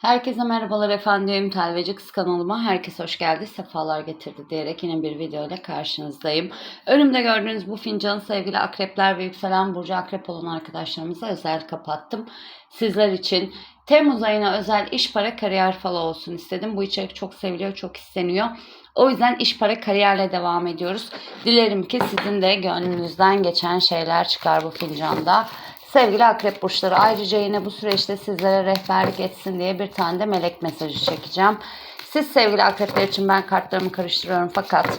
Herkese merhabalar efendim. Telveci Kız kanalıma herkes hoş geldi. Sefalar getirdi diyerek yine bir video ile karşınızdayım. Önümde gördüğünüz bu fincanı sevgili akrepler ve yükselen burcu akrep olan arkadaşlarımıza özel kapattım. Sizler için Temmuz ayına özel iş para kariyer falı olsun istedim. Bu içerik çok seviliyor, çok isteniyor. O yüzden iş para kariyerle devam ediyoruz. Dilerim ki sizin de gönlünüzden geçen şeyler çıkar bu fincanda. Sevgili akrep burçları ayrıca yine bu süreçte sizlere rehberlik etsin diye bir tane de melek mesajı çekeceğim. Siz sevgili akrepler için ben kartlarımı karıştırıyorum fakat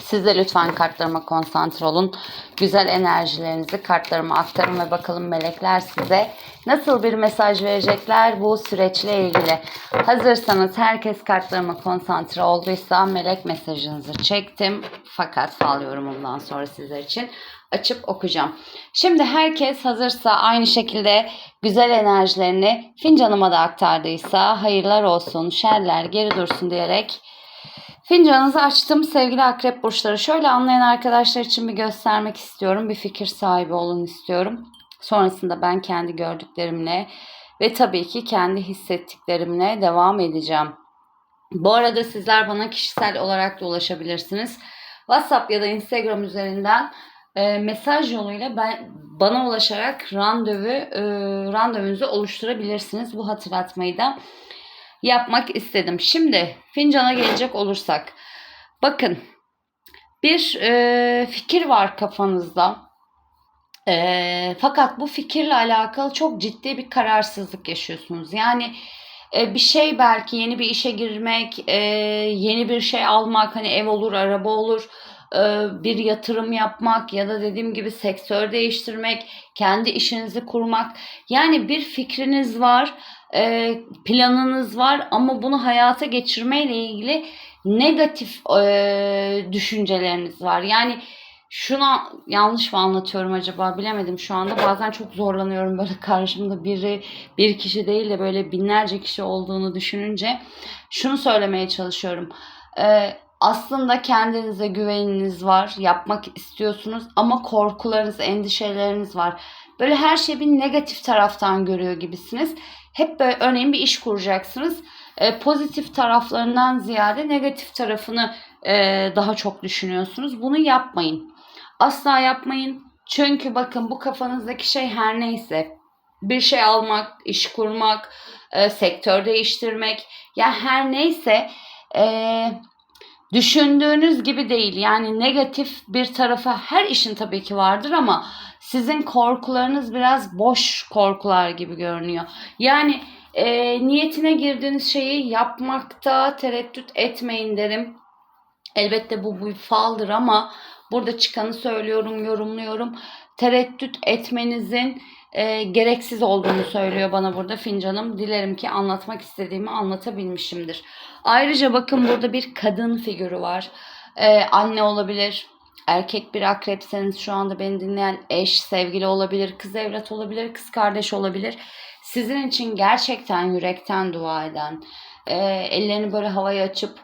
siz de lütfen kartlarıma konsantre olun. Güzel enerjilerinizi kartlarıma aktarın ve bakalım melekler size nasıl bir mesaj verecekler bu süreçle ilgili. Hazırsanız herkes kartlarıma konsantre olduysa melek mesajınızı çektim. Fakat fal yorumumdan sonra sizler için açıp okuyacağım. Şimdi herkes hazırsa aynı şekilde güzel enerjilerini fincanıma da aktardıysa hayırlar olsun, şerler geri dursun diyerek Fincanınızı açtım sevgili akrep burçları. Şöyle anlayan arkadaşlar için bir göstermek istiyorum. Bir fikir sahibi olun istiyorum. Sonrasında ben kendi gördüklerimle ve tabii ki kendi hissettiklerimle devam edeceğim. Bu arada sizler bana kişisel olarak da ulaşabilirsiniz. WhatsApp ya da Instagram üzerinden e, mesaj yoluyla ben bana ulaşarak randevu e, randevunuzu oluşturabilirsiniz. Bu hatırlatmayı da yapmak istedim. Şimdi fincana gelecek olursak. Bakın bir e, fikir var kafanızda. E, fakat bu fikirle alakalı çok ciddi bir kararsızlık yaşıyorsunuz. Yani e, bir şey belki yeni bir işe girmek, e, yeni bir şey almak hani ev olur, araba olur bir yatırım yapmak ya da dediğim gibi sektör değiştirmek, kendi işinizi kurmak. Yani bir fikriniz var, e, planınız var ama bunu hayata geçirmeyle ilgili negatif e, düşünceleriniz var. Yani şuna yanlış mı anlatıyorum acaba bilemedim şu anda. Bazen çok zorlanıyorum böyle karşımda biri bir kişi değil de böyle binlerce kişi olduğunu düşününce. Şunu söylemeye çalışıyorum. Ee, aslında kendinize güveniniz var, yapmak istiyorsunuz ama korkularınız, endişeleriniz var. Böyle her şeyi bir negatif taraftan görüyor gibisiniz. Hep böyle örneğin bir iş kuracaksınız. E, pozitif taraflarından ziyade negatif tarafını e, daha çok düşünüyorsunuz. Bunu yapmayın. Asla yapmayın. Çünkü bakın bu kafanızdaki şey her neyse bir şey almak, iş kurmak, e, sektör değiştirmek ya her neyse e, düşündüğünüz gibi değil. Yani negatif bir tarafı her işin tabii ki vardır ama sizin korkularınız biraz boş korkular gibi görünüyor. Yani e, niyetine girdiğiniz şeyi yapmakta tereddüt etmeyin derim. Elbette bu bir faldır ama burada çıkanı söylüyorum, yorumluyorum. Tereddüt etmenizin e, gereksiz olduğunu söylüyor bana burada fincanım. Dilerim ki anlatmak istediğimi anlatabilmişimdir. Ayrıca bakın burada bir kadın figürü var. E, anne olabilir, erkek bir akrepseniz şu anda beni dinleyen eş, sevgili olabilir, kız evlat olabilir, kız kardeş olabilir. Sizin için gerçekten yürekten dua eden, e, ellerini böyle havaya açıp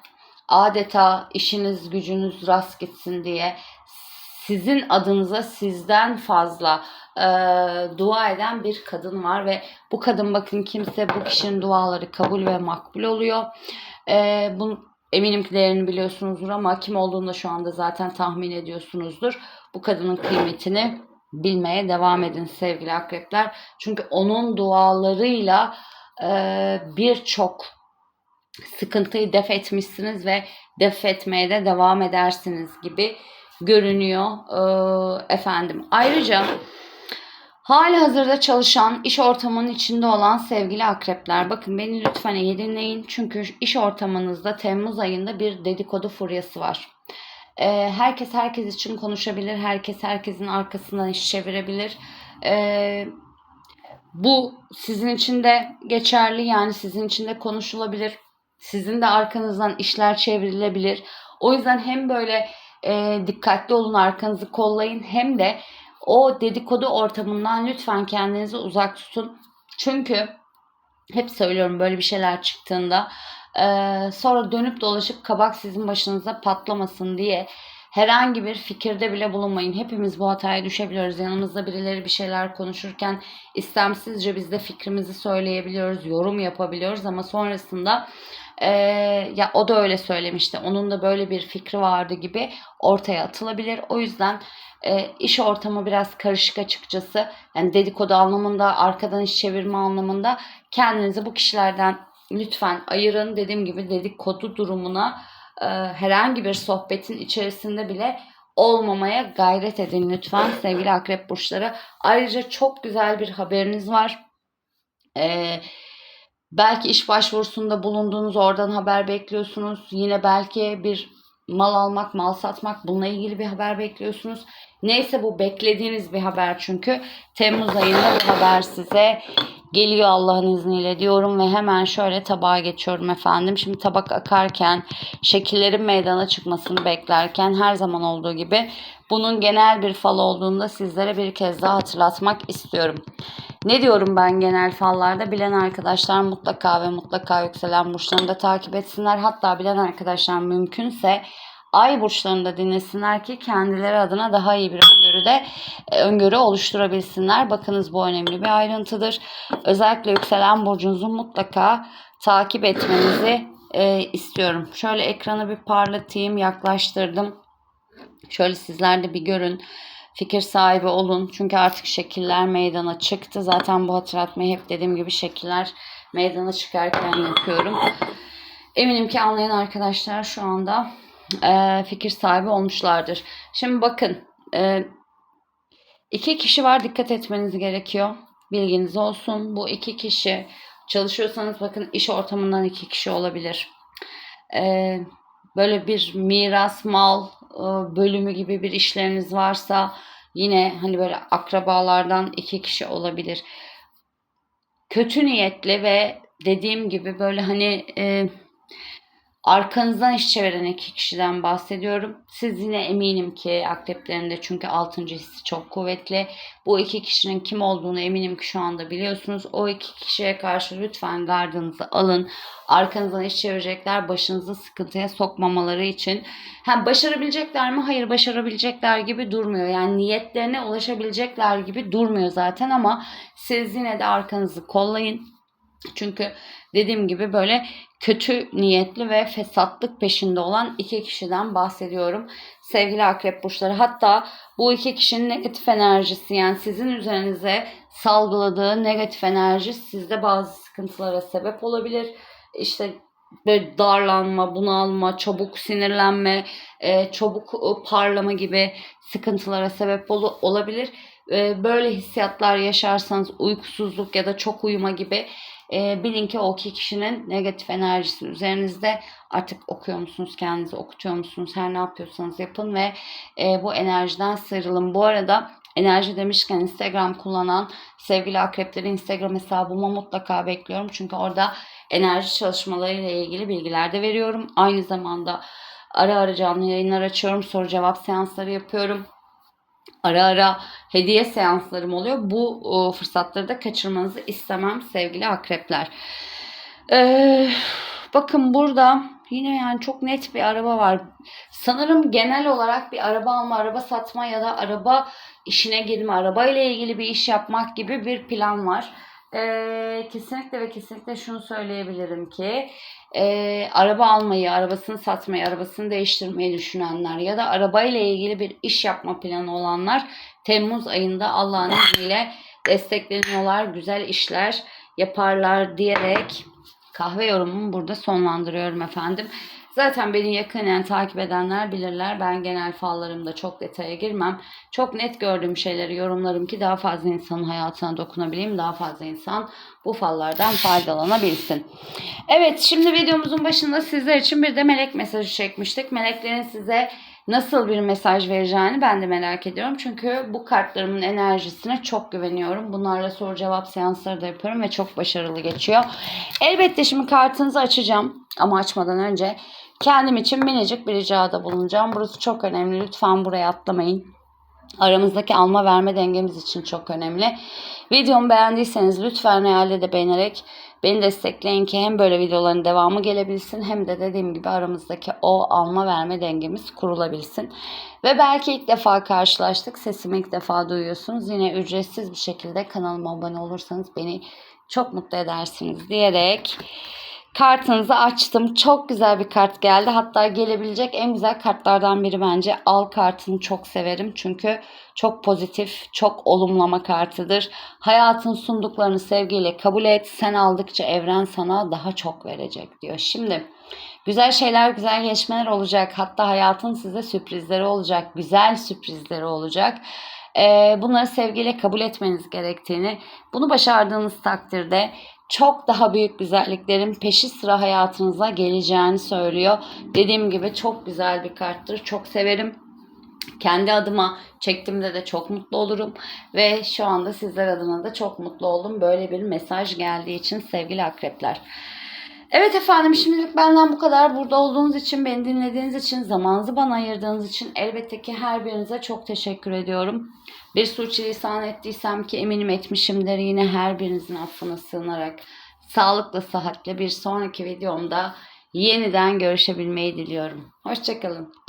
adeta işiniz gücünüz rast gitsin diye sizin adınıza sizden fazla e, dua eden bir kadın var ve bu kadın bakın kimse bu kişinin duaları kabul ve makbul oluyor. E, bunu eminim ki değerini biliyorsunuzdur ama kim olduğunu da şu anda zaten tahmin ediyorsunuzdur. Bu kadının kıymetini bilmeye devam edin sevgili akrepler. Çünkü onun dualarıyla e, birçok sıkıntıyı def etmişsiniz ve def etmeye de devam edersiniz gibi görünüyor e, efendim. Ayrıca hali hazırda çalışan iş ortamının içinde olan sevgili akrepler bakın beni lütfen iyi dinleyin çünkü iş ortamınızda Temmuz ayında bir dedikodu furyası var. E, herkes herkes için konuşabilir, herkes herkesin arkasından iş çevirebilir. E, bu sizin için de geçerli yani sizin için de konuşulabilir. Sizin de arkanızdan işler çevrilebilir. O yüzden hem böyle e, dikkatli olun arkanızı kollayın hem de o dedikodu ortamından lütfen kendinizi uzak tutun. Çünkü hep söylüyorum böyle bir şeyler çıktığında e, sonra dönüp dolaşıp kabak sizin başınıza patlamasın diye herhangi bir fikirde bile bulunmayın. Hepimiz bu hataya düşebiliyoruz. Yanımızda birileri bir şeyler konuşurken istemsizce biz de fikrimizi söyleyebiliyoruz, yorum yapabiliyoruz ama sonrasında ee, ya o da öyle söylemişti. Onun da böyle bir fikri vardı gibi ortaya atılabilir. O yüzden e, iş ortamı biraz karışık açıkçası. Yani dedikodu anlamında, arkadan iş çevirme anlamında kendinizi bu kişilerden lütfen ayırın. Dediğim gibi dedikodu durumuna e, herhangi bir sohbetin içerisinde bile olmamaya gayret edin lütfen sevgili akrep burçları. Ayrıca çok güzel bir haberiniz var. Eee Belki iş başvurusunda bulunduğunuz oradan haber bekliyorsunuz. Yine belki bir mal almak, mal satmak bununla ilgili bir haber bekliyorsunuz. Neyse bu beklediğiniz bir haber çünkü. Temmuz ayında bu haber size geliyor Allah'ın izniyle diyorum ve hemen şöyle tabağa geçiyorum efendim. Şimdi tabak akarken, şekillerin meydana çıkmasını beklerken her zaman olduğu gibi bunun genel bir fal olduğunda sizlere bir kez daha hatırlatmak istiyorum. Ne diyorum ben genel fallarda? Bilen arkadaşlar mutlaka ve mutlaka yükselen burçlarını da takip etsinler. Hatta bilen arkadaşlar mümkünse ay burçlarını da dinlesinler ki kendileri adına daha iyi bir öngörüde e, öngörü oluşturabilsinler. Bakınız bu önemli bir ayrıntıdır. Özellikle yükselen burcunuzu mutlaka takip etmenizi e, istiyorum. Şöyle ekranı bir parlatayım, yaklaştırdım. Şöyle sizler de bir görün fikir sahibi olun. Çünkü artık şekiller meydana çıktı. Zaten bu hatırlatmayı hep dediğim gibi şekiller meydana çıkarken yapıyorum. Eminim ki anlayan arkadaşlar şu anda e, fikir sahibi olmuşlardır. Şimdi bakın e, iki kişi var dikkat etmeniz gerekiyor. Bilginiz olsun. Bu iki kişi çalışıyorsanız bakın iş ortamından iki kişi olabilir. E, böyle bir miras mal bölümü gibi bir işleriniz varsa yine hani böyle akrabalardan iki kişi olabilir. Kötü niyetli ve dediğim gibi böyle hani e, Arkanızdan iş çeviren iki kişiden bahsediyorum. Siz yine eminim ki akreplerinde çünkü altıncı hissi çok kuvvetli. Bu iki kişinin kim olduğunu eminim ki şu anda biliyorsunuz. O iki kişiye karşı lütfen gardınızı alın. Arkanızdan iş çevirecekler başınızı sıkıntıya sokmamaları için. Hem başarabilecekler mi? Hayır başarabilecekler gibi durmuyor. Yani niyetlerine ulaşabilecekler gibi durmuyor zaten ama siz yine de arkanızı kollayın. Çünkü dediğim gibi böyle kötü niyetli ve fesatlık peşinde olan iki kişiden bahsediyorum. Sevgili akrep burçları hatta bu iki kişinin negatif enerjisi yani sizin üzerinize salgıladığı negatif enerji sizde bazı sıkıntılara sebep olabilir. İşte böyle darlanma, bunalma, çabuk sinirlenme, e, çabuk e, parlama gibi sıkıntılara sebep olabilir. E, böyle hissiyatlar yaşarsanız uykusuzluk ya da çok uyuma gibi e, bilin ki o iki kişinin negatif enerjisi üzerinizde artık okuyor musunuz kendinizi okutuyor musunuz her ne yapıyorsanız yapın ve e, bu enerjiden sıyrılın. Bu arada enerji demişken Instagram kullanan sevgili akrepleri Instagram hesabıma mutlaka bekliyorum. Çünkü orada enerji çalışmalarıyla ilgili bilgiler de veriyorum. Aynı zamanda ara ara canlı yayınlar açıyorum. Soru cevap seansları yapıyorum ara ara hediye seanslarım oluyor. Bu o, fırsatları da kaçırmanızı istemem sevgili akrepler. Ee, bakın burada yine yani çok net bir araba var. Sanırım genel olarak bir araba alma, araba satma ya da araba işine girme, araba ile ilgili bir iş yapmak gibi bir plan var. Ee, kesinlikle ve kesinlikle şunu söyleyebilirim ki e, araba almayı, arabasını satmayı, arabasını değiştirmeyi düşünenler ya da arabayla ilgili bir iş yapma planı olanlar Temmuz ayında Allah'ın izniyle destekleniyorlar, güzel işler yaparlar diyerek kahve yorumumu burada sonlandırıyorum efendim. Zaten beni yakinen takip edenler bilirler. Ben genel fallarımda çok detaya girmem. Çok net gördüğüm şeyleri yorumlarım ki daha fazla insanın hayatına dokunabileyim. Daha fazla insan bu fallardan faydalanabilsin. Evet şimdi videomuzun başında sizler için bir de melek mesajı çekmiştik. Meleklerin size nasıl bir mesaj vereceğini ben de merak ediyorum. Çünkü bu kartlarımın enerjisine çok güveniyorum. Bunlarla soru cevap seansları da yapıyorum ve çok başarılı geçiyor. Elbette şimdi kartınızı açacağım ama açmadan önce kendim için minicik bir ricada bulunacağım. Burası çok önemli. Lütfen buraya atlamayın. Aramızdaki alma verme dengemiz için çok önemli. Videomu beğendiyseniz lütfen realde de beğenerek Beni destekleyin ki hem böyle videoların devamı gelebilsin hem de dediğim gibi aramızdaki o alma verme dengemiz kurulabilsin. Ve belki ilk defa karşılaştık. Sesimi ilk defa duyuyorsunuz. Yine ücretsiz bir şekilde kanalıma abone olursanız beni çok mutlu edersiniz diyerek kartınızı açtım. Çok güzel bir kart geldi. Hatta gelebilecek en güzel kartlardan biri bence. Al kartını çok severim. Çünkü çok pozitif, çok olumlama kartıdır. Hayatın sunduklarını sevgiyle kabul et. Sen aldıkça evren sana daha çok verecek diyor. Şimdi güzel şeyler, güzel gelişmeler olacak. Hatta hayatın size sürprizleri olacak. Güzel sürprizleri olacak. Ee, bunları sevgiyle kabul etmeniz gerektiğini, bunu başardığınız takdirde çok daha büyük güzelliklerin peşi sıra hayatınıza geleceğini söylüyor. Dediğim gibi çok güzel bir karttır. Çok severim. Kendi adıma çektiğimde de çok mutlu olurum ve şu anda sizler adına da çok mutlu oldum. Böyle bir mesaj geldiği için sevgili akrepler. Evet efendim şimdilik benden bu kadar. Burada olduğunuz için, beni dinlediğiniz için, zamanınızı bana ayırdığınız için elbette ki her birinize çok teşekkür ediyorum. Bir suçlisan ettiysem ki eminim etmişimdir. Yine her birinizin affına sığınarak sağlıklı, sıhhatle bir sonraki videomda yeniden görüşebilmeyi diliyorum. Hoşçakalın.